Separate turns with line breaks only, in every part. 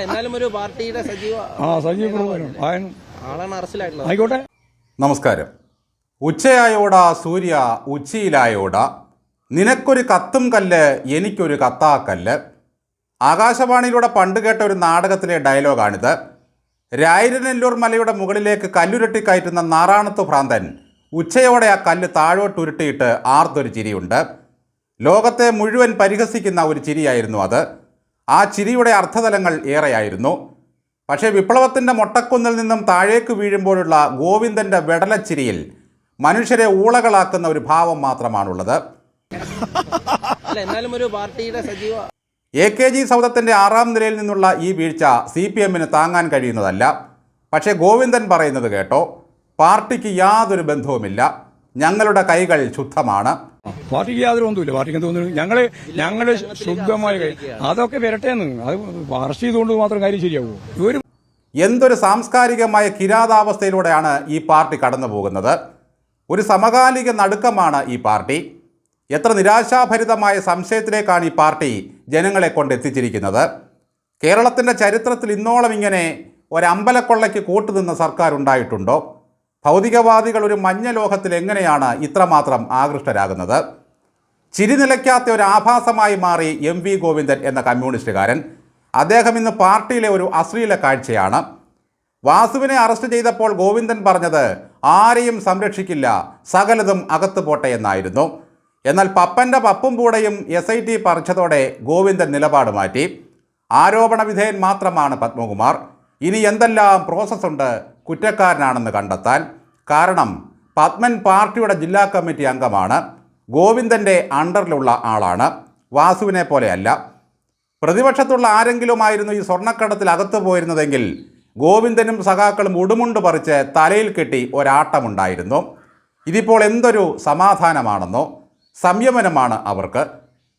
എന്നാലും ഒരു പാർട്ടിയുടെ സജീവ
ആ സജീവ് പ്രവർത്തനം. ആയ-
ആളാണ് അറസ്റ്റിലായിട്ടുള്ളത്.
ആയിക്കോട്ടെ.
നമസ്കാരം. ഉച്ചയായോട സൂര്യ ഉച്ചയിലായോട. നിനക്കൊരു കത്തും കല്ല് എനിക്കൊരു കത്താക്കല്ല് ആകാശവാണിയിലൂടെ പണ്ട് കേട്ട ഒരു നാടകത്തിലെ ഡയലോഗാണിത്. രായിരനെല്ലൂർ മലയുടെ മുകളിലേക്ക് കല്ലുരുട്ടി കയറ്റുന്ന നാറാണത്ത് ഭ്രാന്തൻ. ഉച്ചയോടെ ആ കല്ല് താഴോട്ട് ഉരുട്ടിയിട്ട് ആർത്തൊരു ചിരിയുണ്ട്. ലോകത്തെ മുഴുവൻ പരിഹസിക്കുന്ന ഒരു ചിരിയായിരുന്നു അത്. ആ ചിരിയുടെ അർത്ഥതലങ്ങൾ ഏറെയായിരുന്നു. പക്ഷേ വിപ്ലവത്തിന്റെ മൊട്ടക്കുന്നിൽ നിന്നും താഴേക്ക് വീഴുമ്പോഴുള്ള ഗോവിന്ദന്റെ വെടലച്ചിരിയിൽ മനുഷ്യരെ ഊളകളാക്കുന്ന ഒരു ഭാവം മാത്രമാണുള്ളത്. എ കെ ജി സൗദത്തിന്റെ ആറാം നിലയിൽ നിന്നുള്ള ഈ വീഴ്ച സി പി എമ്മിന് താങ്ങാൻ കഴിയുന്നതല്ല. പക്ഷേ ഗോവിന്ദൻ പറയുന്നത് കേട്ടോ പാർട്ടിക്ക് യാതൊരു ബന്ധവുമില്ല ഞങ്ങളുടെ കൈകൾ ശുദ്ധമാണ്.
പാർട്ടിക്ക് യാതൊരു ഒന്നുമില്ല പാർട്ടിക്ക് എന്ത് തോന്നുന്നു? ഞങ്ങൾ ഞങ്ങൾ ശുദ്ധമായ അതൊക്കെ അതൊക്കെ വരട്ടേന്ന് അത് അറസ്റ്റ് ചെയ്തുകൊണ്ട് മാത്രം കാര്യം ശരിയാവൂ? ഒരു
എന്തൊരു സാംസ്കാരികമായ കിരാതാവസ്ഥയിലൂടെയാണ് ഈ പാർട്ടി കടന്നു പോകുന്നത് ഒരു സമകാലിക നടുക്കമാണ് ഈ പാർട്ടി. എത്ര നിരാശാഭരിതമായ സംശയത്തിലേക്കാണ് ഈ പാർട്ടി ജനങ്ങളെ കൊണ്ട് എത്തിച്ചിരിക്കുന്നത് കേരളത്തിന്റെ ചരിത്രത്തിൽ ഇന്നോളം ഇങ്ങനെ ഒരമ്പലക്കൊള്ളയ്ക്ക് കൂട്ടുനിന്ന സർക്കാർ ഉണ്ടായിട്ടുണ്ടോ ഭൗതികവാദികൾ ഒരു മഞ്ഞ ലോകത്തിൽ എങ്ങനെയാണ് ഇത്രമാത്രം ആകൃഷ്ടരാകുന്നത്? ചിരി നിലയ്ക്കാത്ത ഒരു ആഭാസമായി മാറി എം വി ഗോവിന്ദൻ എന്ന കമ്മ്യൂണിസ്റ്റുകാരൻ. അദ്ദേഹം ഇന്ന് പാർട്ടിയിലെ ഒരു അശ്ലീല കാഴ്ചയാണ്. വാസുവിനെ അറസ്റ്റ് ചെയ്തപ്പോൾ ഗോവിന്ദൻ പറഞ്ഞത് ആരെയും സംരക്ഷിക്കില്ല സകലതും അകത്തു പോട്ടെ എന്നായിരുന്നു. എന്നാൽ പപ്പന്റെ പപ്പും കൂടെയും എസ് ഐ ടി പറിച്ചതോടെ ഗോവിന്ദൻ നിലപാട് മാറ്റി. ആരോപണ വിധേയൻ മാത്രമാണ് പത്മകുമാർ. ഇനി എന്തെല്ലാം പ്രോസസ് ഉണ്ട് കുറ്റക്കാരനാണെന്ന് കണ്ടെത്താൻ. കാരണം പത്മൻ പാർട്ടിയുടെ ജില്ലാ കമ്മിറ്റി അംഗമാണ്. ഗോവിന്ദന്റെ അണ്ടറിലുള്ള ആളാണ്. വാസുവിനെ പോലെയല്ല. പ്രതിപക്ഷത്തുള്ള ആരെങ്കിലുമായിരുന്നു ഈ സ്വർണക്കടത്തിൽ അകത്ത് പോയിരുന്നതെങ്കിൽ ഗോവിന്ദനും സഖാക്കളും ഉടുമുണ്ട് പറിച്ച് തലയിൽ കെട്ടി ഒരാട്ടമുണ്ടായിരുന്നു. ഇതിപ്പോൾ എന്തൊരു സമാധാനമാണെന്നോ? സംയമനമാണ് അവർക്ക്.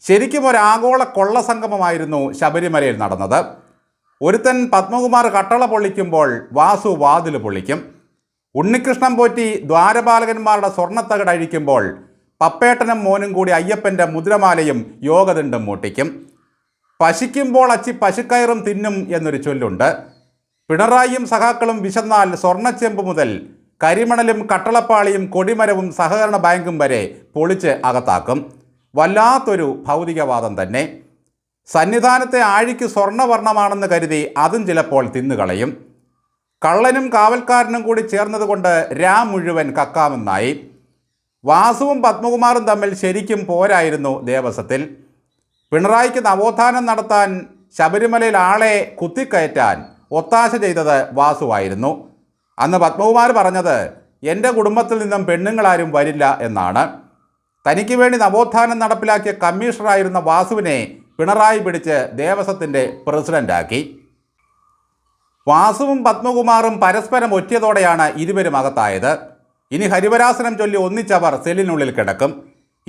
ശരിക്കും ഒരു ആഗോള കൊള്ളസംഗമമായിരുന്നു ശബരിമലയിൽ നടന്നത്. ഒരുത്തൻ പത്മകുമാർ കട്ടള പൊള്ളിക്കുമ്പോൾ വാസു വാതിൽ പൊള്ളിക്കും. ഉണ്ണികൃഷ്ണൻ പോറ്റി ദ്വാരപാലകന്മാരുടെ സ്വർണത്തകട് അഴിക്കുമ്പോൾ പപ്പേട്ടനും മോനും കൂടി അയ്യപ്പന്റെ മുദ്രമാലയും യോഗദണ്ഡം മൂട്ടിക്കും. പശിക്കുമ്പോൾ അച്ചി പശുക്കയറും തിന്നും എന്നൊരു ചൊല്ലുണ്ട്. പിണറായിയും സഖാക്കളും വിശന്നാൽ സ്വർണച്ചെമ്പ് മുതൽ കരിമണലും കട്ടളപ്പാളിയും കൊടിമരവും സഹകരണ ബാങ്കും വരെ പൊളിച്ച് അകത്താക്കും. വല്ലാത്തൊരു ഭൗതികവാദം തന്നെ. സന്നിധാനത്തെ ആഴിക്ക് സ്വർണവർണമാണെന്ന് കരുതി അതും ചിലപ്പോൾ തിന്നുകളയും. കള്ളനും കാവൽക്കാരനും കൂടി ചേർന്നതുകൊണ്ട് രാ മുഴുവൻ കക്കാമെന്നായി. വാസുവും പത്മകുമാറും തമ്മിൽ ശരിക്കും പോരായിരുന്നു ദേവസ്വത്തിൽ. പിണറായിക്ക് നവോത്ഥാനം നടത്താൻ ശബരിമലയിൽ ആളെ കുത്തിക്കയറ്റാൻ ഒത്താശ ചെയ്തത് വാസുവായിരുന്നു അന്ന് പത്മകുമാർ പറഞ്ഞത് എന്റെ കുടുംബത്തിൽ നിന്നും പെണ്ണുങ്ങളാരും വരില്ല എന്നാണ്. തനിക്ക് വേണ്ടി നവോത്ഥാനം നടപ്പിലാക്കിയ കമ്മീഷണറായിരുന്ന വാസുവിനെ പിണറായി പിടിച്ച് ദേവസ്വത്തിന്റെ പ്രസിഡന്റാക്കി വാസുവും പത്മകുമാറും പരസ്പരം ഒറ്റിയതോടെയാണ് ഇരുവരും അകത്തായത്. ഇനി ഹരിവരാസനം ചൊല്ലി ഒന്നിച്ചവർ സെല്ലിനുള്ളിൽ കിടക്കും.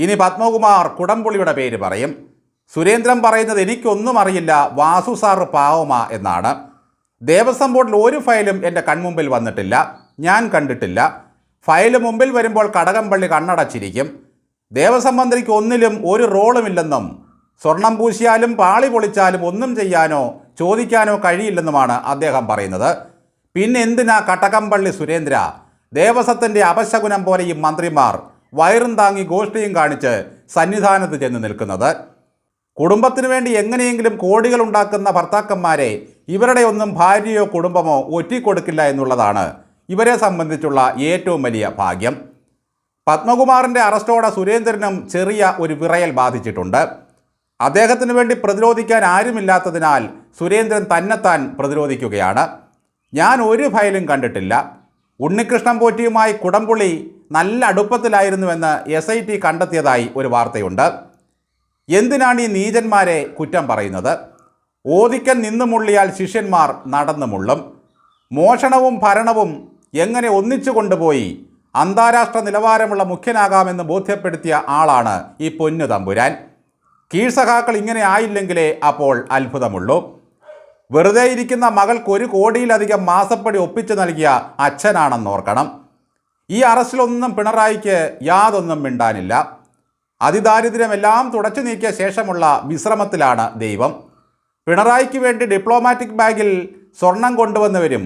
ഇനി പത്മകുമാർ കുടംപുളിയുടെ പേര് പറയും. സുരേന്ദ്രൻ പറയുന്നത് എനിക്കൊന്നും അറിയില്ല വാസു സാർ പാവമ എന്നാണ്. ദേവസ്വം ബോർഡിൽ ഒരു ഫയലും എന്റെ കൺമുമ്പിൽ വന്നിട്ടില്ല ഞാൻ കണ്ടിട്ടില്ല. ഫയൽ മുമ്പിൽ വരുമ്പോൾ കടകംപള്ളി കണ്ണടച്ചിരിക്കും. ദേവസ്വം മന്ത്രിക്ക് ഒന്നിലും ഒരു റോളുമില്ലെന്നും സ്വർണം പൂശിയാലും പാളി പൊളിച്ചാലും ഒന്നും ചെയ്യാനോ ചോദിക്കാനോ കഴിയില്ലെന്നുമാണ് അദ്ദേഹം പറയുന്നത്. പിന്നെ എന്തിനാ കടകംപള്ളി സുരേന്ദ്ര? ദേവസ്വത്തിന്റെ അപശകുനം പോലെ ഈ മന്ത്രിമാർ വയറും താങ്ങി ഗോഷ്ഠിയും കാണിച്ച് സന്നിധാനത്ത് ചെന്ന് നിൽക്കുന്നത്. കുടുംബത്തിനു വേണ്ടി എങ്ങനെയെങ്കിലും കോടികൾ ഉണ്ടാക്കുന്ന ഭർത്താക്കന്മാരെ ഇവരുടെ ഒന്നും ഭാര്യയോ കുടുംബമോ ഒറ്റിക്കൊടുക്കില്ല എന്നുള്ളതാണ് ഇവരെ സംബന്ധിച്ചുള്ള ഏറ്റവും വലിയ ഭാഗ്യം. പത്മകുമാറിന്റെ അറസ്റ്റോടെ സുരേന്ദ്രനും ചെറിയ ഒരു വിറയൽ ബാധിച്ചിട്ടുണ്ട്. അദ്ദേഹത്തിന് വേണ്ടി പ്രതിരോധിക്കാൻ ആരുമില്ലാത്തതിനാൽ സുരേന്ദ്രൻ തന്നെത്താൻ പ്രതിരോധിക്കുകയാണ്. ഞാൻ ഒരു ഫയലും കണ്ടിട്ടില്ല. ഉണ്ണികൃഷ്ണൻ പോറ്റിയുമായി കുടംപുള്ളി നല്ല അടുപ്പത്തിലായിരുന്നുവെന്ന് എസ് ഐ ടി കണ്ടെത്തിയതായി ഒരു വാർത്തയുണ്ട്. എന്തിനാണ് ഈ നീചന്മാരെ കുറ്റം പറയുന്നത്? ഓദിക്കൻ നിന്നു മുള്ളിയാൽ ശിഷ്യന്മാർ നടന്നു മുള്ളും. മോഷണവും ഭരണവും എങ്ങനെ ഒന്നിച്ചു കൊണ്ടുപോയി? അന്താരാഷ്ട്ര നിലവാരമുള്ള മുഖ്യനാകാമെന്ന് ബോധ്യപ്പെടുത്തിയ ആളാണ് ഈ പൊന്നു തമ്പുരാൻ. കീഴ്സഖാക്കൾ ഇങ്ങനെ ആയില്ലെങ്കിലേ അപ്പോൾ അത്ഭുതമുള്ളൂ. വെറുതെ ഇരിക്കുന്ന മകൾക്ക് ഒരു കോടിയിലധികം മാസപ്പടി ഒപ്പിച്ചു നൽകിയ അച്ഛനാണെന്നോർക്കണം ഈ അറസ്റ്റിലൊന്നും പിണറായിക്ക് യാതൊന്നും മിണ്ടാനില്ല. അതിദാരിദ്ര്യമെല്ലാം തുടച്ചു നീക്കിയ ശേഷമുള്ള വിശ്രമത്തിലാണ് ദൈവം. പിണറായിക്ക് വേണ്ടി ഡിപ്ലോമാറ്റിക് ബാഗിൽ സ്വർണം കൊണ്ടുവന്നവരും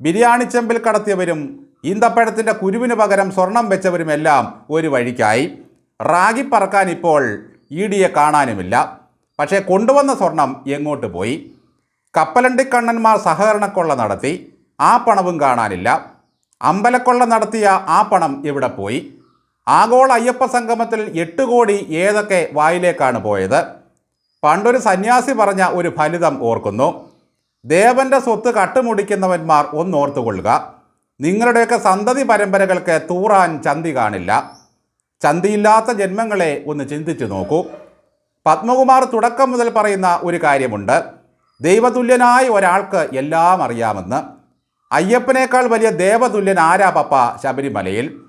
ബിരിയാണി ചെമ്പിൽ കടത്തിയവരും ഈന്തപ്പഴത്തിന്റെ കുരുവിന് പകരം സ്വർണം വെച്ചവരുമെല്ലാം ഒരു വഴിക്കായി. റാഗി പറക്കാൻ ഇപ്പോൾ ഇ ഡിയെ കാണാനുമില്ല. പക്ഷേ കൊണ്ടുവന്ന സ്വർണം എങ്ങോട്ട് പോയി? കപ്പലണ്ടിക്കണ്ണന്മാർ സഹകരണക്കൊള്ള നടത്തി ആ പണവും കാണാനില്ല. അമ്പലക്കൊള്ള നടത്തിയ ആ പണം ഇവിടെ പോയി. ആഗോള അയ്യപ്പ സംഗമത്തിൽ എട്ട് കോടി ഏതൊക്കെ വായിലേക്കാണ് പോയത്? പണ്ടൊരു സന്യാസി പറഞ്ഞ ഒരു ഫലിതം ഓർക്കുന്നു. ദേവന്റെ സ്വത്ത് കട്ടുമുടിക്കുന്നവന്മാർ ഒന്നോർത്തുകൊള്ളുക. നിങ്ങളുടെയൊക്കെ സന്തതി പരമ്പരകൾക്ക് തൂറാൻ ചന്തി കാണില്ല. ചന്തിയില്ലാത്ത ജന്മങ്ങളെ ഒന്ന് ചിന്തിച്ചു നോക്കൂ. പത്മകുമാർ തുടക്കം മുതൽ പറയുന്ന ഒരു കാര്യമുണ്ട്. ദൈവതുല്യനായ ഒരാൾക്ക് എല്ലാം അറിയാമെന്ന്. അയ്യപ്പനേക്കാൾ വലിയ ദേവതുല്യൻ ആരാ പപ്പ? ശബരിമലയിൽ.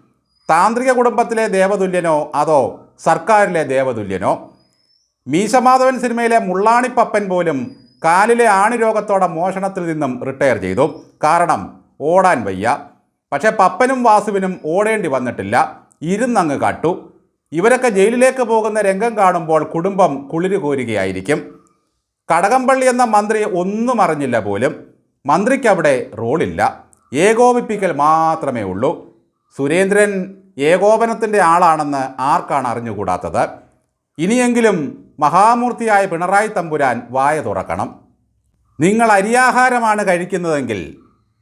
താന്ത്രിക കുടുംബത്തിലെ ദേവതുല്യനോ അതോ സർക്കാരിലെ ദേവതുല്യനോ? മീശമാധവൻ സിനിമയിലെ മുള്ളാണിപ്പപ്പൻ പോലും കാലിലെ ആണിരോഗത്തോടെ മോഷണത്തിൽ നിന്നും റിട്ടയർ ചെയ്തു. കാരണം ഓടാൻ വയ്യ. പക്ഷേ പപ്പനും വാസുവിനും ഓടേണ്ടി വന്നിട്ടില്ല. ഇരുന്നങ്ങ് കാട്ടു. ഇവരൊക്കെ ജയിലിലേക്ക് പോകുന്ന രംഗം കാണുമ്പോൾ കുടുംബം കുളിരു കോരുകയായിരിക്കും കടകംപള്ളി എന്ന മന്ത്രി ഒന്നും അറിഞ്ഞില്ല പോലും. മന്ത്രിക്ക് അവിടെ റോളില്ല. ഏകോപിപ്പിക്കൽ മാത്രമേ ഉള്ളൂ. സുരേന്ദ്രൻ ഏകോപനത്തിന്റെ ആളാണെന്ന് ആർക്കാണ് അറിഞ്ഞുകൂടാത്തത്? ഇനിയെങ്കിലും മഹാമൂർത്തിയായ പിണറായി തമ്പുരാൻ വായ തുറക്കണം. നിങ്ങൾ അരിയാഹാരമാണ് കഴിക്കുന്നതെങ്കിൽ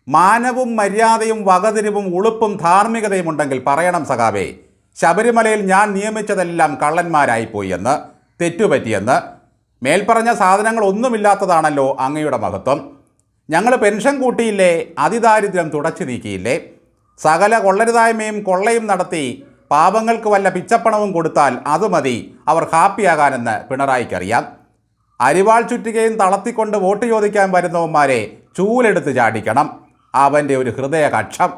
മാനവും മര്യാദയും വകതിരിവും ഉളുപ്പും ധാർമ്മികതയും ഉണ്ടെങ്കിൽ പറയണം സഖാവേ. ശബരിമലയിൽ ഞാൻ നിയമിച്ചതെല്ലാം കള്ളന്മാരായിപ്പോയി എന്ന് തെറ്റുപറ്റിയെന്ന് മേൽപ്പറഞ്ഞ സാധനങ്ങൾ ഒന്നുമില്ലാത്തതാണല്ലോ അങ്ങയുടെ മഹത്വം. ഞങ്ങൾ പെൻഷൻ കൂട്ടിയില്ലേ അതിദാരിദ്ര്യം തുടച്ചു നീക്കിയില്ലേ? സകല കൊള്ളരുതായ്മയും കൊള്ളയും നടത്തി പാപങ്ങൾക്ക് വല്ല പിച്ചപ്പണവും കൊടുത്താൽ അത് മതി അവർ ഹാപ്പിയാകാനെന്ന് പിണറായിക്കറിയാം. അരിവാൾ ചുറ്റുകയും തളർത്തിക്കൊണ്ട് വോട്ട് ചോദിക്കാൻ വരുന്നവന്മാരെ ചൂലെടുത്ത് ചാടിക്കണം. അവന്റെ ഒരു ഹൃദയ കക്ഷം